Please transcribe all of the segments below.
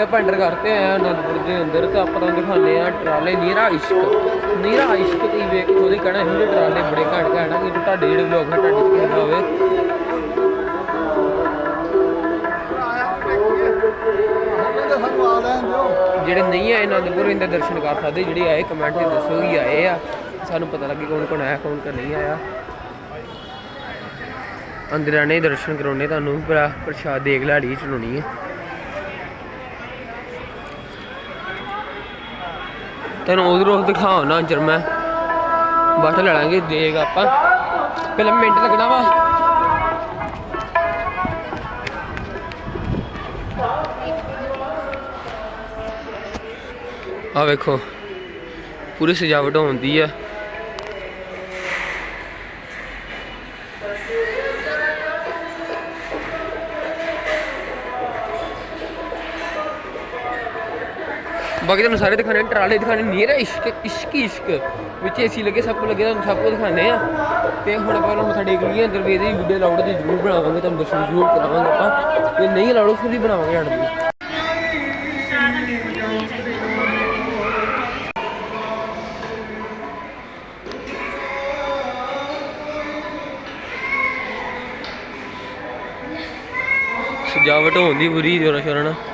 ਚੱਲੇ ਆਪਾਂ ਐਂਟਰ ਕਰਤੇ ਆ ਅਨੰਦਪੁਰ ਦੇ ਅੰਦਰ, ਤੇ ਆਪਾਂ ਤੁਹਾਨੂੰ ਦਿਖਾਉਂਦੇ ਆ ਟਰਾਲੇ ਨੀਰਾ ਇਸ਼ਕ। ਨੀਰਾ ਇਸ਼ਕ ਤੁਸੀਂ ਵੇਖ ਉਹਦੇ ਕਹਿਣਾ ਇਹੋ ਟਰਾਲੇ ਬੜੇ ਘੱਟ ਘੱਟ ਆ ਕਿ ਤੁਹਾਡੇ ਜਿਹੜੇ ਵਲੌਗ ਨੇ ਤੁਹਾਡੀ ਸਕਰੀਨ ਹੋਵੇ। ਜਿਹੜੇ ਨਹੀਂ ਆਏ ਅਨੰਦਪੁਰ, ਇਹਦੇ ਦਰਸ਼ਨ ਕਰ ਸਕਦੇ, ਜਿਹੜੇ ਆਏ ਕਮੈਂਟ 'ਚ ਦੱਸੋ ਕਿ ਆਏ ਆ। ਸਾਨੂੰ ਪਤਾ ਲੱਗੇ ਕੌਣ ਕੌਣ ਆਇਆ, ਕੌਣ ਕੌਣ ਨਹੀਂ ਆਇਆ। ਅੰਦਰ ਆਣੇ ਦਰਸ਼ਨ ਕਰਾਉਣੇ, ਤੁਹਾਨੂੰ ਭਰਾ ਪ੍ਰਸ਼ਾਦ ਦੇਖ ਲਾੜੀ ਚਲਾਉਣੀ ਹੈ ਤੈਨੂੰ ਉਧਰੋਂ ਦਿਖਾਓ ਅੰਜਰ ਮੈਂ। ਬਸ ਲੈ ਲਾਂਗੇ, ਦੇਖ ਆਪਾਂ। ਪਹਿਲਾਂ ਮਿੰਟ ਲੱਗਣਾ ਵਾ। ਆ ਵੇਖੋ, ਪੂਰੀ ਸਜਾਵਟ ਹੁੰਦੀ ਆ। ਬਾਕੀ ਤੁਹਾਨੂੰ ਸਾਰੇ ਦਿਖਾਣੇ ਟਰਾਲੇ ਦਿਖਾਣੇ ਨੀਰਾ ਇਸ਼ਕ ਇਸ਼ਕ ਹੀ ਇਸ਼ਕ। ਵਿੱਚ ਏਸੀ ਲੱਗੇ, ਸਭ ਕੁਝ ਲੱਗੇ, ਤੁਹਾਨੂੰ ਸਭ ਕੁਝ ਦਿਖਾਣੇ ਆ। ਤੇ ਹੁਣ ਆਪਾਂ ਨੂੰ ਮੱਥਾ ਟੇਕ ਲਈਏ, ਅੰਦਰ ਵੀ ਇਹਦੀ ਵੀਡੀਓ ਲਾਉਡ ਤੇ ਜ਼ਰੂਰ ਬਣਾਵਾਂਗੇ, ਤੁਹਾਨੂੰ ਦਰਸ਼ਨ ਜ਼ਰੂਰ ਕਰਾਵਾਂਗੇ ਆਪਾਂ। ਤੇ ਨਹੀਂ ਲਾਉਡ ਫਿਰ ਵੀ ਬਣਾਵਾਂਗੇ ਹਟ ਦੀ ਸਜਾਵਟ ਹੁੰਦੀ ਪੂਰੀ ਜੋਰਾਂ ਸ਼ੋਰਾਂ ਨਾਲ।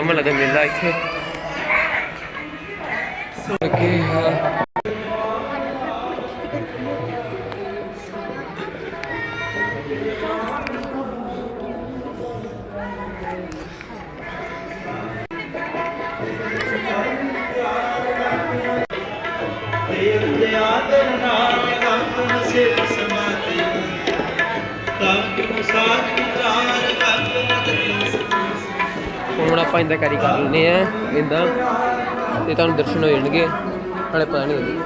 ਹੋਲਾ ਮਹੱਲਾ ਦਾ ਮੇਲਾ ਇੱਥੇ ਹੁਣ ਆਪਾਂ ਇੰਦਾ ਕਰੀ ਕਰ ਲੈਨੇ ਆ ਇੰਦਾ ਤੇ ਤੁਹਾਨੂੰ ਦਰਸ਼ਨ ਹੋ ਜਾਣਗੇ। ਨਾਲੇ ਪਤਾ ਨਹੀਂ ਕਦੀ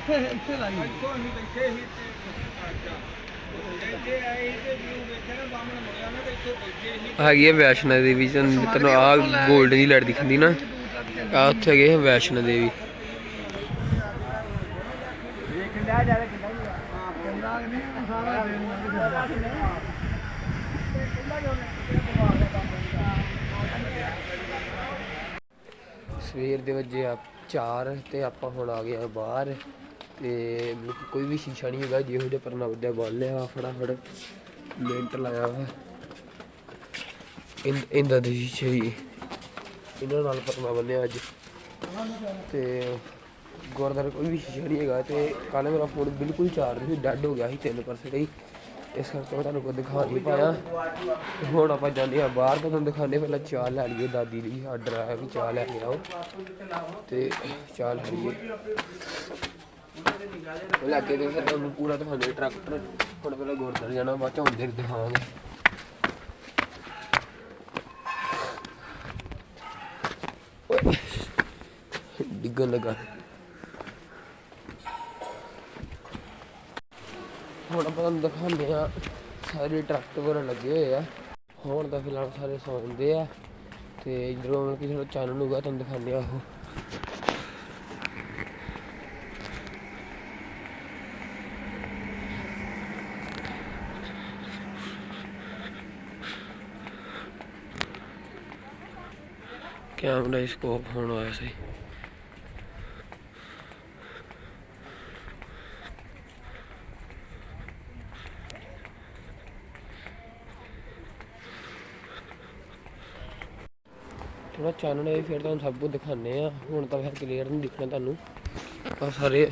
ਇੱਥੇ ਇੱਥੇ ਲਾਈ ਹੈਗੀ ਹੈ ਵੈਸ਼ਨੋ ਦੇਵੀ ਤੁਹਾਨੂੰ ਤੈਨੂੰ ਆ 골ਡਨ ਦੀ ਲਾਈਟ ਦਿਖਦੀ ਨਾ। ਆ ਉੱਥੇ ਹੈਗੇ ਆ ਵੈਸ਼ਨੋ ਦੇਵੀ। ਵੇਖਣ ਡਿਆ ਜ਼ਿਆਦਾ ਕਿੰਨਾ ਹੀ ਹਾਂ ਕਿੰਨਾ ਨਹੀਂ ਸਾਰਾ ਦਿਨ ਸਵੇਰ ਦੇ ਵਜੇ ਆ 4 ਤੇ ਆਪਾਂ ਹੁਣ ਆ ਗਏ ਆ ਬਾਹਰ ਤੇ ਕੋਈ ਵੀ ਸ਼ੀਸ਼ਾ ਨਹੀਂ ਹੈਗਾ, ਜਿਹੋ ਜਿਹਾ ਪਰਨਾ ਵੱਜਿਆ ਬੰਨ ਲਿਆ ਫਟਾਫਟ। ਲੈਂਟਰ ਲਾਇਆ ਵਾ। ਇਨ ਇੰਦਾ ਦੇ ਸ਼ੀਸ਼ੇ ਹੀ ਇਹਨਾਂ ਨਾਲ ਪਰਨਾ ਬੰਨਿਆ ਅੱਜ। ਤੇ ਗੁਰਦੁਆਰੇ ਕੋਈ ਵੀ ਸ਼ੀਸ਼ਾ ਨਹੀਂ ਹੈਗਾ ਤੇ ਕੱਲ ਮੇਰਾ ਫੋਨ ਬਿਲਕੁਲ ਚਾਰਜ ਸੀ, ਡੈੱਡ ਹੋ ਗਿਆ ਸੀ 3% ਹੀ। ਇਸ ਕਰਕੇ ਮੈਂ ਤੁਹਾਨੂੰ ਕੋਈ ਦਿਖਾ ਨਹੀਂ ਪਾਇਆ। ਹੁਣ ਆਪਾਂ ਜਾਂਦੇ ਆ ਬਾਹਰ ਤਾਂ ਤੁਹਾਨੂੰ ਦਿਖਾਣੇ ਪਹਿਲਾਂ ਚਾਹ ਲੈ ਲਈਏ, ਦਾਦੀ ਦੀ ਆਰਡਰ ਆਇਆ ਵੀ ਚਾਹ ਲੈ ਕੇ ਆਓ। ਤੇ ਚਾਹ ਲੈ ਲਈਏ। ਉਹ ਲੈ ਕੇ ਫਿਰ ਤੁਹਾਨੂੰ ਪੂਰਾ ਦਿਖਾਉਂਦੇ ਟਰੈਕਟਰ। ਹੁਣ ਪਹਿਲਾਂ ਗੁਰਦੁਆਰੇ ਜਾਣਾ, ਬਾਅਦ ਚ ਹੁੰਦੇ ਦਿਖਾਵਾਂਗੇ। ਓਏ, ਡਿੱਗਣ ਲੱਗਾ। ਹੁਣ ਆਪਾਂ ਤੁਹਾਨੂੰ ਦਿਖਾਉਂਦੇ ਆ ਸਾਰੇ ਟਰੈਕਟਰ ਵਗੈਰਾ ਲੱਗੇ ਹੋਏ ਆ। ਹੁਣ ਤਾਂ ਫਿਲਹਾਲ ਸਾਰੇ ਸੌਂਦੇ ਆ। ਤੇ ਇਧਰੋਂ ਮਤਲਬ ਕਿ ਥੋੜਾ ਚਾਨਣ ਹੋਊਗਾ, ਤੁਹਾਨੂੰ ਦਿਖਾਉਂਦੇ ਆ ਉਹ। ਕੈਮਰਾ ਸਕੋਪ ਹੋਣ ਆਇਆ ਸੀ। ਥੋੜਾ ਚਾਨਣ ਹੈ ਫਿਰ ਤੁਹਾਨੂੰ ਸਭ ਕੁਝ ਦਿਖਾਣੇ ਆ ਹੁਣ ਤਾਂ ਫਿਰ ਕਲੀਅਰ ਨਹੀਂ ਦਿਖਣਾ ਤੁਹਾਨੂੰ। ਆ ਸਾਰੇ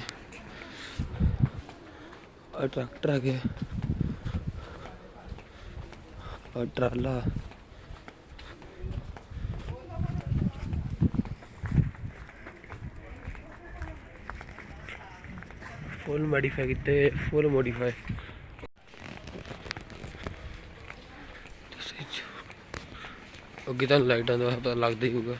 ਆ ਟਰੈਕਟਰ ਆ ਗਿਆ ਆ ਟਰਾਲਾ। ਫੁੱਲ ਮੋਡੀਫਾਈ ਕੀਤੇ ਫੁੱਲ ਮੋਡੀਫਾਈ ਅੱਗੇ ਤੁਹਾਨੂੰ ਲਾਈਟਾਂ ਦਾ ਪਤਾ ਲੱਗਦਾ ਹੀ ਹੋਊਗਾ।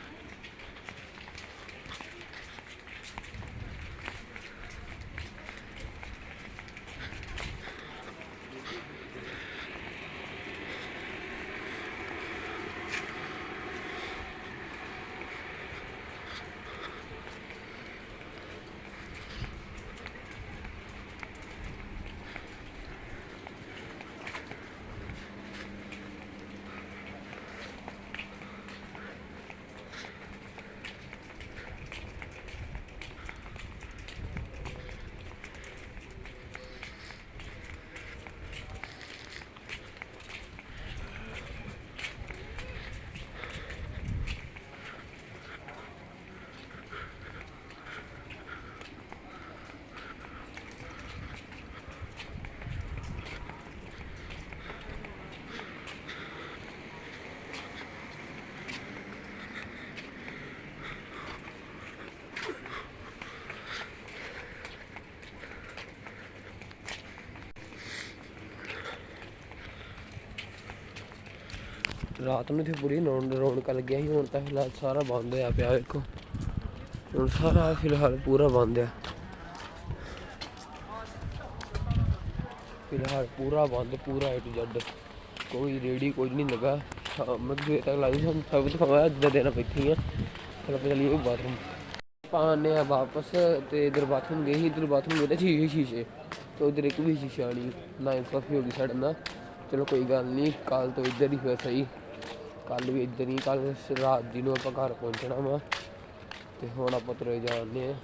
ਰਾਤ ਨੂੰ ਇੱਥੇ ਪੂਰੀ ਰੌਣ- ਰੌਣਕ ਲੱਗਿਆ ਸੀ, ਹੁਣ ਤਾਂ ਫਿਲਹਾਲ ਸਾਰਾ ਬੰਦ ਹੋਇਆ ਪਿਆ, ਵੇਖੋ। ਹੁਣ ਸਾਰਾ ਫਿਲਹਾਲ ਪੂਰਾ ਬੰਦ ਆ। ਫਿਲਹਾਲ ਪੂਰਾ ਬੰਦ, ਪੂਰਾ ਏ ਟੂ ਜ਼ੈਡ ਕੋਈ ਰੇੜੀ ਕੋਈ ਨਹੀਂ ਲੱਗਾ। ਸ਼ਾਮ ਦੇ ਤੱਕ ਲੱਗ ਸਾਨੂੰ ਸਭ ਦਿਖਾਇਆ ਅੱਜ ਦਾ ਦਿਨ ਬੈਠੀ ਆ। ਚਲ ਆਪਾਂ ਚੱਲੀਏ ਬਾਥਰੂਮ। ਪਾਣੇ ਆ ਵਾਪਸ ਤੇ ਇਧਰ ਬਾਥਰੂਮ ਗਏ ਸੀ, ਇਧਰ ਬਾਥਰੂਮ ਗਏ ਸ਼ੀਸ਼ੇ ਸ਼ੀਸ਼ੇ। ਤੇ ਉਧਰ ਇੱਕ ਵੀ ਸ਼ੀਸ਼ਾ ਨਹੀਂ ਨਾ ਇਨਸਾਫੀ ਹੋ ਗਈ ਸਾਡੇ ਨਾਲ। ਚਲੋ ਕੋਈ ਗੱਲ ਨਹੀਂ ਕੱਲ ਤੋਂ ਇੱਧਰ ਹੀ ਹੋਇਆ ਸਹੀ। ਕੱਲ ਵੀ ਇੱਧਰ ਹੀ ਕੱਲ ਰਾਤ ਜੀ ਨੂੰ ਆਪਾਂ ਘਰ ਪਹੁੰਚਣਾ ਵਾ। ਤੇ ਹੁਣ ਆਪਾਂ ਤੁਰੇ ਜਾਂਦੇ ਆ।